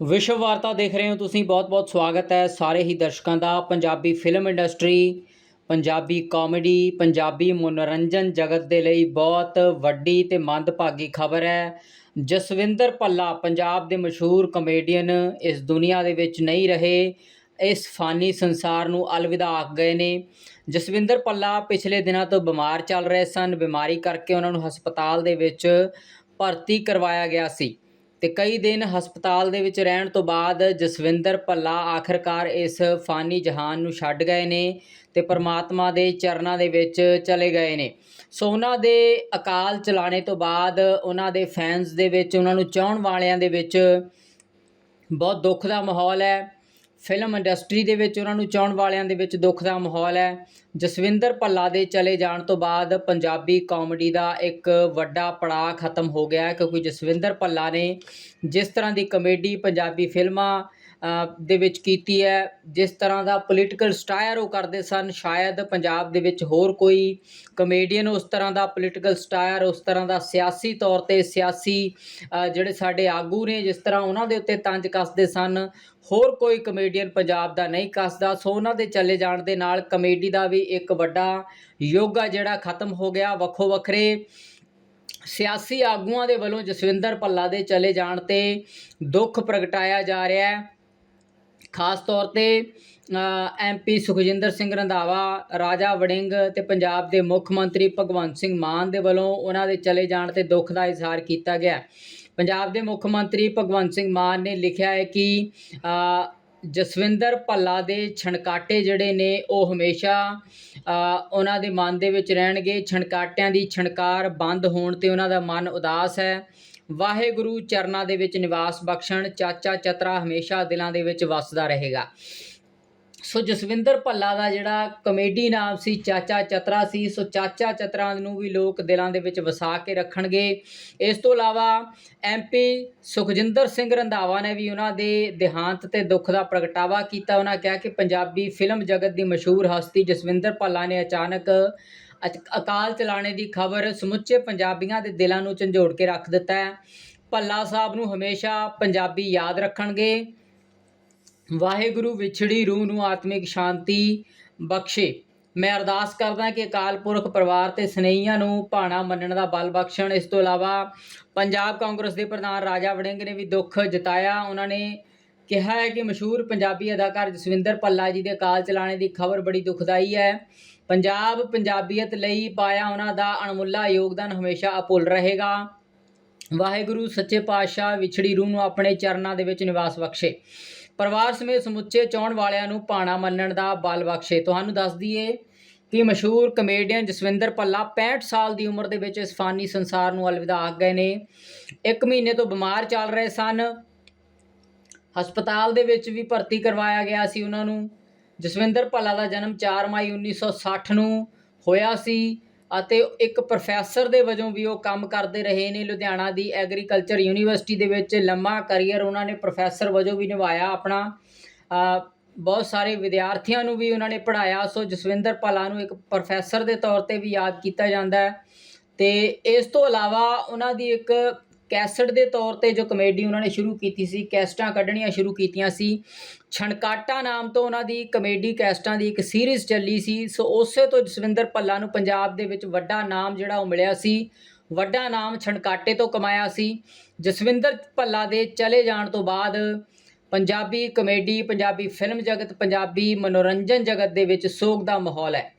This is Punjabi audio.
ਵਿਸ਼ਵ ਵਾਰਤਾ ਦੇਖ ਰਹੇ ਹੋ ਤੁਸੀਂ, ਬਹੁਤ-ਬਹੁਤ ਸਵਾਗਤ ਹੈ ਸਾਰੇ ਹੀ ਦਰਸ਼ਕਾਂ ਦਾ। Punjabi film industry, Punjabi comedy, Punjabi ਮਨੋਰੰਜਨ ਜਗਤ ਦੇ ਲਈ ਬਹੁਤ ਵੱਡੀ ਤੇ ਮੰਦਭਾਗੀ ਖਬਰ ਹੈ। ਜਸਵਿੰਦਰ ਭੱਲਾ, ਪੰਜਾਬ ਦੇ ਮਸ਼ਹੂਰ ਕਮੇਡੀਅਨ ਇਸ ਦੁਨੀਆ ਦੇ ਵਿੱਚ ਨਹੀਂ ਰਹੇ, ਇਸ ਫਾਨੀ ਸੰਸਾਰ ਨੂੰ ਅਲਵਿਦਾ ਆਖ ਗਏ ਨੇ। ਜਸਵਿੰਦਰ ਭੱਲਾ ਪਿਛਲੇ ਦਿਨਾਂ ਤੋਂ ਬਿਮਾਰ ਚੱਲ ਰਹੇ ਸਨ, ਬਿਮਾਰੀ ਕਰਕੇ ਉਹਨਾਂ ਨੂੰ ਹਸਪਤਾਲ ਦੇ ਵਿੱਚ ਭਰਤੀ ਕਰਵਾਇਆ ਗਿਆ ਸੀ। ਤੇ ਕਈ ਦਿਨ ਹਸਪਤਾਲ ਦੇ ਵਿੱਚ ਰਹਿਣ ਤੋਂ ਬਾਅਦ ਜਸਵਿੰਦਰ ਭੱਲਾ ਆਖਰਕਾਰ ਇਸ ਫਾਨੀ ਜਹਾਨ ਨੂੰ ਛੱਡ ਗਏ ਨੇ ਤੇ ਪਰਮਾਤਮਾ ਦੇ ਚਰਨਾਂ ਦੇ ਵਿੱਚ ਚਲੇ ਗਏ ਨੇ। ਸੋ ਉਹਨਾਂ ਦੇ ਅਕਾਲ ਚਲਾਣੇ ਤੋਂ ਬਾਅਦ ਉਹਨਾਂ ਦੇ ਫੈਨਸ ਦੇ ਵਿੱਚ, ਉਹਨਾਂ ਨੂੰ ਚਾਹਣ ਵਾਲਿਆਂ ਦੇ ਵਿੱਚ ਬਹੁਤ ਦੁੱਖ ਦਾ ਮਾਹੌਲ ਹੈ। ਫਿਲਮ ਇੰਡਸਟਰੀ ਦੇ ਵਿੱਚ ਉਹਨਾਂ ਨੂੰ ਚਾਹਣ ਵਾਲਿਆਂ ਦੇ ਵਿੱਚ ਦੁੱਖ ਦਾ ਮਾਹੌਲ ਹੈ। ਜਸਵਿੰਦਰ ਭੱਲਾ ਦੇ ਚਲੇ ਜਾਣ ਤੋਂ ਬਾਅਦ ਪੰਜਾਬੀ ਕਾਮੇਡੀ ਦਾ ਇੱਕ ਵੱਡਾ ਪੜਾਅ ਖਤਮ ਹੋ ਗਿਆ ਕਿਉਂਕਿ ਜਸਵਿੰਦਰ ਭੱਲਾ ਨੇ ਜਿਸ ਤਰ੍ਹਾਂ ਦੀ ਕਮੇਡੀ ਪੰਜਾਬੀ ਫਿਲਮਾਂ ਦੇ ਵਿੱਚ ਕੀਤੀ ਹੈ, ਜਿਸ ਤਰ੍ਹਾਂ ਦਾ ਪੋਲੀਟੀਕਲ ਸਟਾਇਰ ਉਹ ਕਰਦੇ ਸਨ, ਸ਼ਾਇਦ ਪੰਜਾਬ ਦੇ ਵਿੱਚ ਹੋਰ ਕੋਈ ਕਮੇਡੀਅਨ ਉਸ ਤਰ੍ਹਾਂ ਦਾ ਪੋਲੀਟੀਕਲ ਸਟਾਇਰ ਉਸ ਤਰ੍ਹਾਂ ਦਾ ਸਿਆਸੀ ਤੌਰ ਤੇ ਸਿਆਸੀ ਜਿਹੜੇ ਸਾਡੇ ਆਗੂ ਨੇ, ਜਿਸ ਤਰ੍ਹਾਂ ਉਹਨਾਂ ਦੇ ਉੱਤੇ ਤੰਜ ਕੱਸਦੇ ਸਨ, ਹੋਰ ਕੋਈ ਕਮੇਡੀਅਨ ਪੰਜਾਬ ਦਾ ਨਹੀਂ ਕੱਸਦਾ, ਸੋ ਉਹਨਾਂ ਦੇ ਚਲੇ ਜਾਣ ਦੇ ਨਾਲ ਕਮੇਡੀ ਦਾ ਵੀ ਇੱਕ ਵੱਡਾ ਯੋਗਾ ਜਿਹੜਾ ਖਤਮ ਹੋ ਗਿਆ ਵੱਖੋ ਵੱਖਰੇ। ਸਿਆਸੀ ਆਗੂਆਂ ਦੇ ਵੱਲੋਂ ਜਸਵਿੰਦਰ ਭੱਲਾ ਦੇ ਚਲੇ ਜਾਣ ਤੇ ਦੁੱਖ ਪ੍ਰਗਟਾਇਆ ਜਾ ਰਿਹਾ ਹੈ। ਖਾਸ ਤੌਰ ਤੇ ਐਮਪੀ ਸੁਖਜਿੰਦਰ ਸਿੰਘ ਰੰਧਾਵਾ, ਰਾਜਾ ਵੜਿੰਗ ਤੇ ਪੰਜਾਬ ਦੇ ਮੁੱਖ ਮੰਤਰੀ ਭਗਵੰਤ ਸਿੰਘ ਮਾਨ ਦੇ ਵੱਲੋਂ ਉਹਨਾਂ ਦੇ ਚਲੇ ਜਾਣ ਤੇ ਦੁੱਖ ਦਾ ਇਜ਼ਹਾਰ ਕੀਤਾ ਗਿਆ। ਪੰਜਾਬ ਦੇ ਮੁੱਖ ਮੰਤਰੀ ਭਗਵੰਤ ਸਿੰਘ ਮਾਨ ਨੇ ਲਿਖਿਆ ਹੈ ਕਿ ਜਸਵਿੰਦਰ ਭੱਲਾ ਦੇ ਛਣਕਾਟੇ ਜਿਹੜੇ ਨੇ, ਉਹ ਹਮੇਸ਼ਾ ਉਹਨਾਂ ਦੇ ਮਨ ਦੇ ਵਿੱਚ ਰਹਿਣਗੇ। ਛਣਕਾਟਿਆਂ ਦੀ ਛਣਕਾਰ ਬੰਦ ਹੋਣ ਤੇ ਉਹਨਾਂ ਦਾ ਮਨ ਉਦਾਸ ਹੈ। ਵਾਹਿਗੁਰੂ ਚਰਨਾਂ ਦੇ ਵਿੱਚ ਨਿਵਾਸ ਬਖਸ਼ਣ ਚਾਚਾ ਚਤਰਾ ਹਮੇਸ਼ਾ ਦਿਲਾਂ ਦੇ ਵਿੱਚ ਵਸਦਾ ਰਹੇਗਾ। ਸੋ ਜਸਵਿੰਦਰ ਭੱਲਾ ਦਾ ਜਿਹੜਾ ਕਮੇਡੀ ਨਾਮ ਸੀ, ਚਾਚਾ ਚਤਰਾ ਸੀ, ਸੋ ਚਾਚਾ ਚਤਰਾ ਨੂੰ ਵੀ ਲੋਕ ਦਿਲਾਂ ਦੇ ਵਿੱਚ ਵਸਾ ਕੇ ਰੱਖਣਗੇ। ਇਸ ਤੋਂ ਇਲਾਵਾ ਐਮਪੀ ਸੁਖਜਿੰਦਰ ਸਿੰਘ ਰੰਧਾਵਾ ਨੇ ਵੀ ਉਹਨਾਂ ਦੇ ਦੇਹਾਂਤ ਤੇ ਦੁੱਖ ਦਾ ਪ੍ਰਗਟਾਵਾ ਕੀਤਾ। ਉਹਨਾਂ ਕਿਹਾ ਕਿ ਪੰਜਾਬੀ ਫਿਲਮ ਜਗਤ ਦੀ ਮਸ਼ਹੂਰ ਹਸਤੀ ਜਸਵਿੰਦਰ ਭੱਲਾ ਨੇ ਅਚਾਨਕ ਅਚ- ਅਕਾਲ ਚਲਾਣੇ ਦੀ ਖਬਰ ਸਮੁੱਚੇ ਪੰਜਾਬੀਆਂ ਦੇ ਦਿਲਾਂ ਨੂੰ ਝੰਜੋੜ ਕੇ ਰੱਖ ਦਿੱਤਾ ਹੈ। ਭੱਲਾ ਸਾਹਿਬ ਨੂੰ ਹਮੇਸ਼ਾ ਪੰਜਾਬੀ ਯਾਦ ਰੱਖਣਗੇ। ਵਾਹਿਗੁਰੂ ਵਿਛੜੀ ਰੂਹ ਨੂੰ ਆਤਮਿਕ ਸ਼ਾਂਤੀ ਬਖਸ਼ੇ। ਮੈਂ ਅਰਦਾਸ ਕਰਦਾ ਕਿ ਅਕਾਲ ਪੁਰਖ ਪਰਿਵਾਰ ਤੇ ਸਨੇਹੀਆਂ ਨੂੰ ਭਾਣਾ ਮੰਨਣ ਦਾ ਬਲ ਬਖਸ਼ਣ। ਇਸ ਤੋਂ ਇਲਾਵਾ ਪੰਜਾਬ ਕਾਂਗਰਸ ਦੇ ਪ੍ਰਧਾਨ ਰਾਜਾ ਵੜਿੰਗ ਨੇ ਵੀ ਦੁੱਖ ਜਤਾਇਆ। ਉਹਨਾਂ ਨੇ ਕਿਹਾ ਹੈ ਕਿ ਮਸ਼ਹੂਰ ਪੰਜਾਬੀ ਅਦਾਕਾਰ ਜਸਵਿੰਦਰ ਭੱਲਾ ਜੀ ਦੇ ਅਕਾਲ ਚਲਾਣੇ ਦੀ ਖਬਰ ਬੜੀ ਦੁਖਦਾਈ ਹੈ। ਪੰਜਾਬ ਪੰਜਾਬੀਅਤ ਲਈ ਪਾਇਆ ਉਹਨਾਂ ਦਾ ਅਣਮੁੱਲਾ ਯੋਗਦਾਨ ਹਮੇਸ਼ਾ ਅਭੁੱਲ ਰਹੇਗਾ। ਵਾਹਿਗੁਰੂ ਸੱਚੇ ਪਾਤਸ਼ਾਹ ਵਿਛੜੀ ਰੂਹ ਨੂੰ ਆਪਣੇ ਚਰਨਾਂ ਦੇ ਵਿੱਚ ਨਿਵਾਸ ਬਖਸ਼ੇ। ਪਰਿਵਾਰ ਸਮੇਤ ਸਮੁੱਚੇ ਚਾਹਣ ਵਾਲਿਆਂ ਨੂੰ ਭਾਣਾ ਮੰਨਣ ਦਾ ਬਲ ਬਖਸ਼ੇ। ਤੁਹਾਨੂੰ ਦੱਸ ਦਈਏ ਕਿ ਮਸ਼ਹੂਰ ਕਮੇਡੀਅਨ ਜਸਵਿੰਦਰ ਭੱਲਾ 65 ਸਾਲ ਦੀ ਉਮਰ ਦੇ ਵਿੱਚ ਇਸ ਫਾਨੀ ਸੰਸਾਰ ਨੂੰ ਅਲਵਿਦਾ ਆਖ ਗਏ ਨੇ। ਇੱਕ ਮਹੀਨੇ ਤੋਂ ਬਿਮਾਰ ਚੱਲ ਰਹੇ ਸਨ। ਹਸਪਤਾਲ ਦੇ ਵਿੱਚ ਵੀ ਭਰਤੀ ਕਰਵਾਇਆ ਗਿਆ ਸੀ ਉਹਨਾਂ ਨੂੰ। ਜਸਵਿੰਦਰ ਭੱਲਾ ਦਾ ਜਨਮ 4 ਮਈ 1960 ਨੂੰ ਹੋਇਆ ਸੀ। ਅਤੇ ਇੱਕ ਪ੍ਰੋਫੈਸਰ ਦੇ ਵਜੋਂ ਵੀ ਉਹ ਕੰਮ ਕਰਦੇ ਰਹੇ ਨੇ ਲੁਧਿਆਣਾ ਦੀ ਐਗਰੀਕਲਚਰ ਯੂਨੀਵਰਸਿਟੀ ਦੇ ਵਿੱਚ। ਲੰਮਾ ਕੈਰੀਅਰ ਉਹਨਾਂ ਨੇ ਪ੍ਰੋਫੈਸਰ ਵਜੋਂ ਵੀ ਨਿਭਾਇਆ ਆਪਣਾ। ਬਹੁਤ ਸਾਰੇ ਵਿਦਿਆਰਥੀਆਂ ਨੂੰ ਵੀ ਉਹਨਾਂ ਨੇ ਪੜ੍ਹਾਇਆ। ਸੋ ਜਸਵਿੰਦਰ ਭਲਾ ਨੂੰ ਇੱਕ ਪ੍ਰੋਫੈਸਰ ਦੇ ਤੌਰ ਤੇ ਵੀ ਯਾਦ ਕੀਤਾ ਜਾਂਦਾ ਹੈ। ਤੇ ਇਸ ਤੋਂ ਇਲਾਵਾ ਉਹਨਾਂ ਦੀ ਇੱਕ ਕੈਸਟ ਦੇ ਤੌਰ ਤੇ ਜੋ ਕਮੇਡੀ ਉਹਨਾਂ ਨੇ ਸ਼ੁਰੂ ਕੀਤੀ ਸੀ, ਕੈਸਟਾਂ ਕੱਢਣੀਆਂ ਸ਼ੁਰੂ ਕੀਤੀਆਂ ਸੀ। ਛਣਕਾਟਾ ਨਾਮ ਤੋਂ ਉਹਨਾਂ ਦੀ ਕਮੇਡੀ ਕੈਸਟਾਂ ਦੀ ਇੱਕ ਸੀਰੀਜ਼ ਚੱਲੀ ਸੀ। ਸੋ ਉਸੇ ਤੋਂ ਜਸਵਿੰਦਰ ਭੱਲਾ ਨੂੰ ਪੰਜਾਬ ਦੇ ਵਿੱਚ ਵੱਡਾ ਨਾਮ ਜਿਹੜਾ ਉਹ ਮਿਲਿਆ ਸੀ। ਵੱਡਾ ਨਾਮ ਛਣਕਾਟੇ ਤੋਂ ਕਮਾਇਆ ਸੀ। ਜਸਵਿੰਦਰ ਭੱਲਾ ਦੇ ਚਲੇ ਜਾਣ ਤੋਂ ਬਾਅਦ ਪੰਜਾਬੀ ਕਮੇਡੀ, ਪੰਜਾਬੀ ਫਿਲਮ ਜਗਤ, ਪੰਜਾਬੀ ਮਨੋਰੰਜਨ ਜਗਤ ਦੇ ਵਿੱਚ ਸੋਗ ਦਾ ਮਾਹੌਲ ਹੈ।